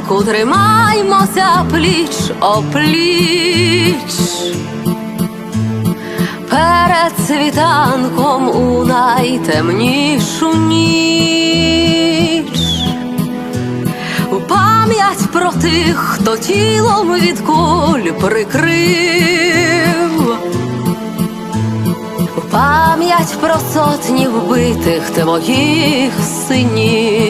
Останку тримаймося пліч опліч. Перед світанком у найтемнішу ніч. Пам'ять про тих, хто тілом від куль прикрив. Пам'ять про сотні вбитих твоїх синів.